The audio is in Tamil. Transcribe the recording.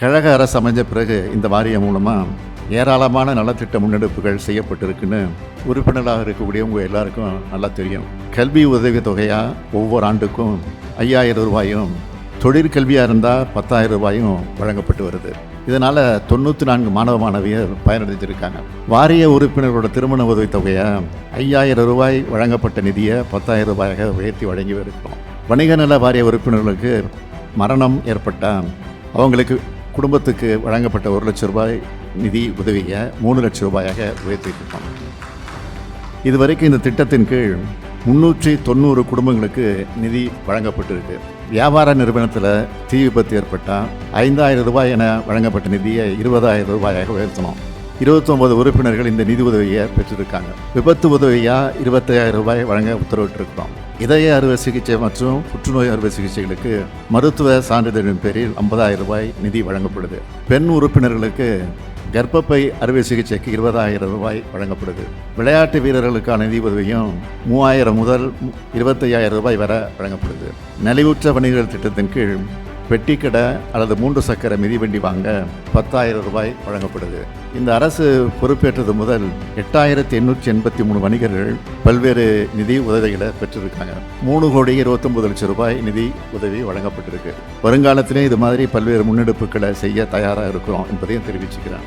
கழக அரசு அமைஞ்ச பிறகு இந்த வாரியம் மூலமாக ஏராளமான நலத்திட்ட முன்னெடுப்புகள் செய்யப்பட்டிருக்குன்னு உறுப்பினராக இருக்கக்கூடியவங்க எல்லாருக்கும் நல்லா தெரியும். கல்வி உதவி தொகையாக ஒவ்வொரு ஆண்டுக்கும் ஐயாயிரம் ரூபாயும் தொழிற்கல்வியாக இருந்தால் பத்தாயிரம் ரூபாயும் வழங்கப்பட்டு வருது. இதனால் தொண்ணூற்றி நான்கு மாணவ மாணவியர் பயனடைஞ்சிருக்காங்க. வாரிய உறுப்பினர்களோட திருமண உதவித் தொகையை ஐயாயிரம் ரூபாய் வழங்கப்பட்ட நிதியை பத்தாயிரம் ரூபாயாக உயர்த்தி வழங்கி வருகிறோம் வணிக நல வாரிய உறுப்பினர்களுக்கு மரணம் ஏற்பட்டால் அவங்களுக்கு குடும்பத்துக்கு வழங்கப்பட்ட ஒரு லட்சம் ரூபாய் நிதி உதவியை மூணு லட்சம் ரூபாயாக உயர்த்தியிருக்கோம் இதுவரைக்கும் இந்த திட்டத்தின் கீழ் முன்னூற்றி தொண்ணூறு குடும்பங்களுக்கு நிதி வழங்கப்பட்டிருக்கு. வியாபார நிறுவனத்தில் தீ விபத்து ஏற்பட்டால் ஐந்தாயிரம் ரூபாய் என வழங்கப்பட்ட நிதியை இருபதாயிரம் ரூபாயாக உயர்த்தணும். இருபத்தொம்பது உறுப்பினர்கள் இந்த நிதி உதவியை பெற்றிருக்காங்க. விபத்து உதவியாக இருபத்தையாயிரம் ரூபாய் வழங்க உத்தரவிட்டிருக்கிறோம். இதய அறுவை சிகிச்சை மற்றும் புற்றுநோய் அறுவை சிகிச்சைகளுக்கு மருத்துவ சான்றிதழின் பேரில் ஐம்பதாயிரம் ரூபாய் நிதி வழங்கப்படுது. பெண் உறுப்பினர்களுக்கு கர்ப்பப்பை அறுவை சிகிச்சைக்கு இருபதாயிரம் ரூபாய் வழங்கப்படுது. விளையாட்டு வீரர்களுக்கான நிதி உதவியும் மூவாயிரம் முதல் இருபத்தையாயிரம் ரூபாய் வரை வழங்கப்படுது. நலிவுற்ற வணிகர்கள் திட்டத்தின் கீழ் பெட்டிக்கடை அல்லது மூன்று சக்கர மிதிவண்டி வாங்க பத்தாயிரம் ரூபாய் வழங்கப்படுது. இந்த அரசு பொறுப்பேற்றது முதல் எட்டாயிரத்தி எண்ணூற்றி எண்பத்தி மூணு வணிகர்கள் பல்வேறு நிதி உதவிகளை பெற்றிருக்காங்க. மூணு கோடி இருபத்தொம்பது லட்சம் ரூபாய் நிதி உதவி வழங்கப்பட்டிருக்கு. வருங்காலத்திலே இது மாதிரி பல்வேறு முன்னெடுப்புகளை செய்ய தயாராக இருக்கிறோம் என்பதையும் தெரிவிச்சுக்கிறேன்.